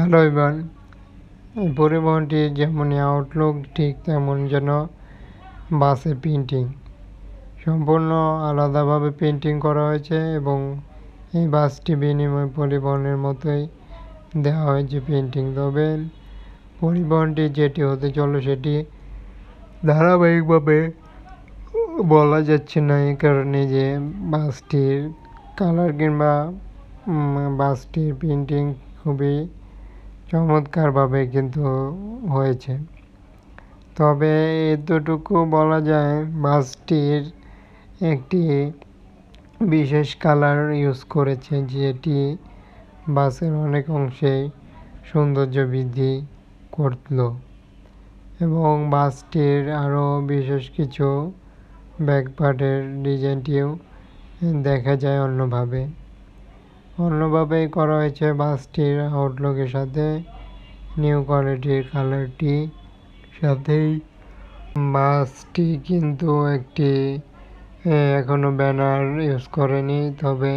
Hello এবার এই পরিবহনটি যেমন আউটলুক ঠিক তেমন যেন বাসে প্রিন্টিং সম্পূর্ণ আলাদাভাবে পেন্টিং করা হয়েছে এবং এই বাসটি বিনিময় পরিবহনের মতোই দেওয়া হয়েছে পেন্টিং তবে পরিবহনটি যেটি হতে চলো সেটি ধারাবাহিকভাবে বলা যাচ্ছে না এই কারণে যে বাসটির কালার কিংবা বাসটির প্রিন্টিং খুবই চমৎকারভাবে কিন্তু হয়েছে। তবে এতটুকু বলা যায়, বাসটির একটি বিশেষ কালার ইউজ করেছে, যেটি বাসের অনেক অংশেই সৌন্দর্য বৃদ্ধি করল এবং বাসটির আরও বিশেষ কিছু ব্যাকপার্টের ডিজাইনটিও দেখা যায় অন্যভাবে। অন্যভাবেই করা হয়েছে বাসটির আউটলুকের সাথে, নিউ কোয়ালিটির কালারটি সাথেই। বাসটি কিন্তু একটি এখনও ব্যানার ইউজ করেনি, তবে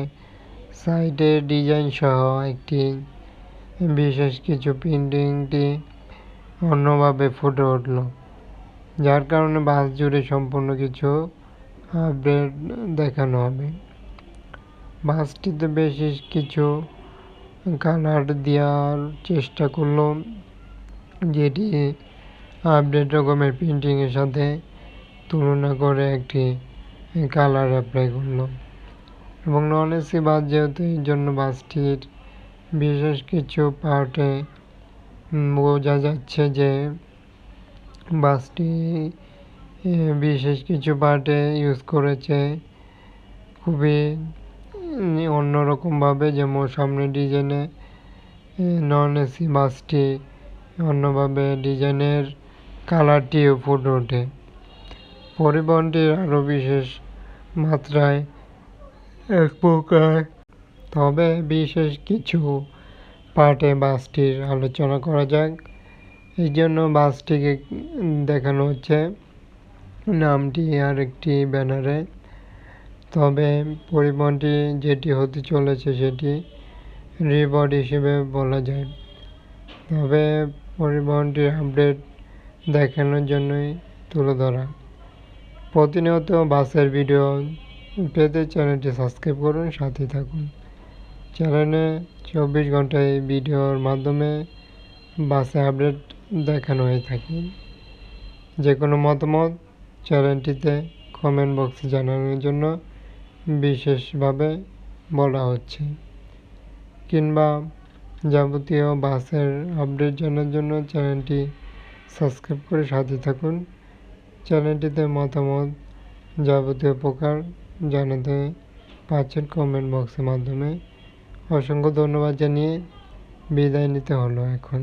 সাইডে ডিজাইন সহ একটি বিশেষ কিছু প্রিন্টিংটি অন্যভাবে ফুটে উঠল, যার কারণে বাস জুড়ে সম্পূর্ণ কিছু আপডেট দেখানো হবে। বাসটিতে বেশ কিছু কালার দেওয়ার চেষ্টা করল, যেটি আপডেট রকমের প্রিন্টিংয়ের সাথে তুলনা করে একটি কালার অ্যাপ্লাই করল। এবং নন এসি বাস যেহেতু এই জন্য বাসটির বিশেষ কিছু পার্টে বোঝা যাচ্ছে যে বাসটি বিশেষ কিছু পার্টে ইউজ করেছে খুবই অন্যরকমভাবে যেমন সামনে ডিজাইনে নন এসি বাসটি অন্যভাবে ডিজাইনের কালারটিও ফুটে ওঠে। পরিবহনটির আরও বিশেষ মাত্রায় এক প্রকার। তবে বিশেষ কিছু পার্টে বাসটির আলোচনা করা যাক। এই জন্য বাসটিকে দেখানো হচ্ছে। নামটি আর একটি ব্যানারে। তবে পরিবহনটি যেটি হতে চলেছে সেটি রিবড হিসেবে বলা যায়। তবে পরিবহনটির আপডেট দেখানোর জন্যই তুলে ধরা। প্রতিনিয়ত বাসের ভিডিও পেতে চ্যানেলটি সাবস্ক্রাইব করুন সাথে থাকুন। চ্যানেলে চব্বিশ ঘন্টায় ভিডিওর মাধ্যমে বাসে আপডেট দেখানো হয়ে থাকে। যে কোনো মতামত চ্যানেলটিতে কমেন্ট বক্সে জানানোর জন্য বিশেষভাবে বলা হচ্ছে। কিংবা যাবতীয় বাসের আপডেট জানার জন্য চ্যানেলটি সাবস্ক্রাইব করে সাথে থাকুন। চ্যানেলটিতে মতামত যাবতীয় প্রকার জানাতে পাচ্ছেন কমেন্ট বক্সের মাধ্যমে। অসংখ্য ধন্যবাদ জানিয়ে বিদায় নিতে হলো এখন।